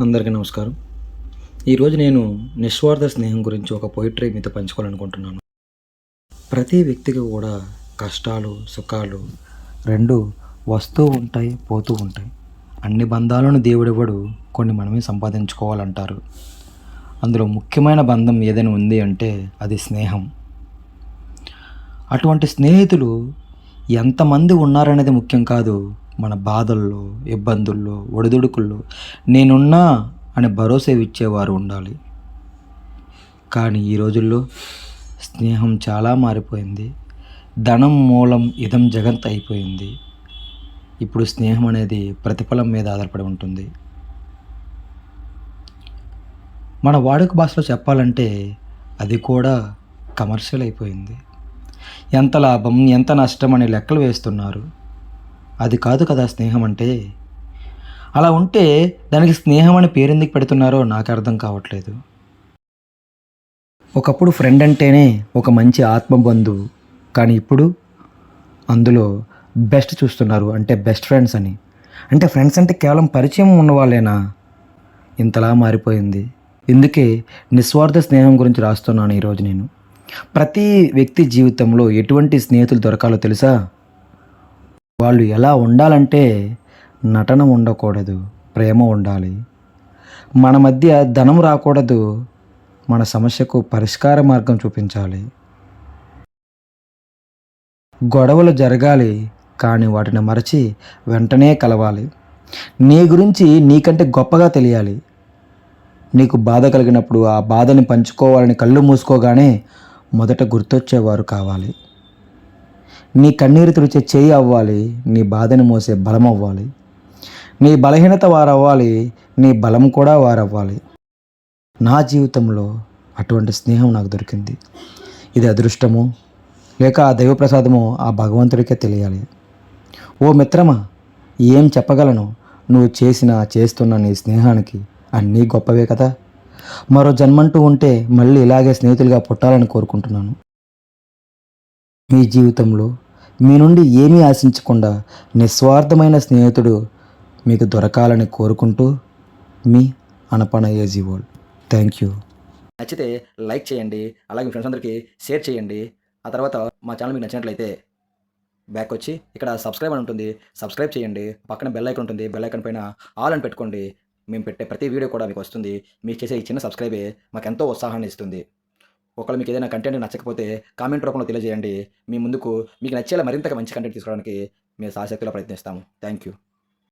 అందరికీ నమస్కారం. ఈరోజు నేను నిస్వార్థ స్నేహం గురించి ఒక పోయిట్రీ మీతో పంచుకోవాలనుకుంటున్నాను. ప్రతి వ్యక్తికి కూడా కష్టాలు సుఖాలు రెండు వస్తూ ఉంటాయి పోతూ ఉంటాయి. అన్ని బంధాలను దేవుడివ్వడు కొన్ని మనమే సంపాదించుకోవాలంటారు. అందులో ముఖ్యమైన బంధం ఏదైనా ఉంది అంటే అది స్నేహం. అటువంటి స్నేహితులు ఎంతమంది ఉన్నారనేది ముఖ్యం కాదు మన బాధల్లో ఇబ్బందుల్లో ఒడిదుడుకుల్లో నేనున్నా అని భరోసా ఇచ్చేవారు ఉండాలి. కానీ ఈ రోజుల్లో స్నేహం చాలా మారిపోయింది. ధనం మూలం ఇదం జగంత అయిపోయింది. ఇప్పుడు స్నేహం అనేది ప్రతిఫలం మీద ఆధారపడి ఉంటుంది. మన వాడుక భాషలో చెప్పాలంటే అది కూడా కమర్షియల్ అయిపోయింది. ఎంత లాభం ఎంత నష్టం అని లెక్కలు వేస్తున్నారు. అది కాదు కదా స్నేహం అంటే? అలా ఉంటే దానికి స్నేహం అని పేరెందుకు పెడుతున్నారో నాకు అర్థం కావట్లేదు. ఒకప్పుడు ఫ్రెండ్ అంటేనే ఒక మంచి ఆత్మబంధువు. కానీ ఇప్పుడు అందులో బెస్ట్ చూస్తున్నారు అంటే బెస్ట్ ఫ్రెండ్స్ అని. అంటే ఫ్రెండ్స్ అంటే కేవలం పరిచయం ఉన్నవాళ్ళేనా ఇంతలా మారిపోయింది. ఇందుకే నిస్వార్థ స్నేహం గురించి రాస్తున్నాను ఈరోజు నేను. ప్రతి వ్యక్తి జీవితంలో ఎటువంటి స్నేహితులు దొరకాలో తెలుసా? వాళ్ళు ఎలా ఉండాలంటే నటన ఉండకూడదు ప్రేమ ఉండాలి. మన మధ్య ధనం రాకూడదు మన సమస్యకు పరిష్కార మార్గం చూపించాలి. గొడవలు జరగాలి కానీ వాటిని మరచి వెంటనే కలవాలి. నీ గురించి నీకంటే గొప్పగా తెలియాలి. నీకు బాధ కలిగినప్పుడు ఆ బాధని పంచుకోవాలని కళ్ళు మూసుకోగానే మొదట గుర్తొచ్చేవారు కావాలి. నీ కన్నీరు తుడిచే చేయి అవ్వాలి నీ బాధని మోసే బలం అవ్వాలి. నీ బలహీనత వారవ్వాలి నీ బలం కూడా వారవ్వాలి. నా జీవితంలో అటువంటి స్నేహం నాకు దొరికింది. ఇది అదృష్టమో లేక ఆ దైవప్రసాదమో ఆ భగవంతుడికే తెలియాలి. ఓ మిత్రమా ఏం చెప్పగలను? నువ్వు చేసిన చేస్తున్న నీ స్నేహానికి అన్నీ గొప్పవే కదా. మరో జన్మంటూ ఉంటే మళ్ళీ ఇలాగే స్నేహితులుగా పుట్టాలని కోరుకుంటున్నాను. మీ జీవితంలో మీ నుండి ఏమీ ఆశించకుండా నిస్వార్థమైన స్నేహితుడు మీకు దొరకాలని కోరుకుంటూ మీ అనపన ఏజీ థ్యాంక్ యూ నచ్చితే లైక్ చేయండి అలాగే మీ ఫ్రెండ్స్ అందరికీ షేర్ చేయండి. ఆ తర్వాత మా ఛానల్ మీకు నచ్చినట్లయితే బ్యాక్ వచ్చి ఇక్కడ సబ్స్క్రైబ్ అని ఉంటుంది. సబ్స్క్రైబ్ చేయండి. పక్కన బెల్ ఐకాన్ ఉంటుంది. బెల్ ఐకాన్ పైన ఆల్ అని పెట్టుకోండి. మేము పెట్టే ప్రతి వీడియో కూడా మీకు వస్తుంది. మీకు చేసే ఈ చిన్న సబ్స్క్రైబే మాకు ఎంతో ఉత్సాహాన్ని ఇస్తుంది. ఒకవేళ మీకు ఏదైనా కంటెంట్ నచ్చకపోతే కామెంట్ రూపంలో తెలియజేయండి. మీ ముందుకు మీకు నచ్చేలా మరింతగా మంచి కంటెంట్ తీసుకోవడానికి మేము సాశక్తిలో ప్రయత్నిస్తాము. Thank you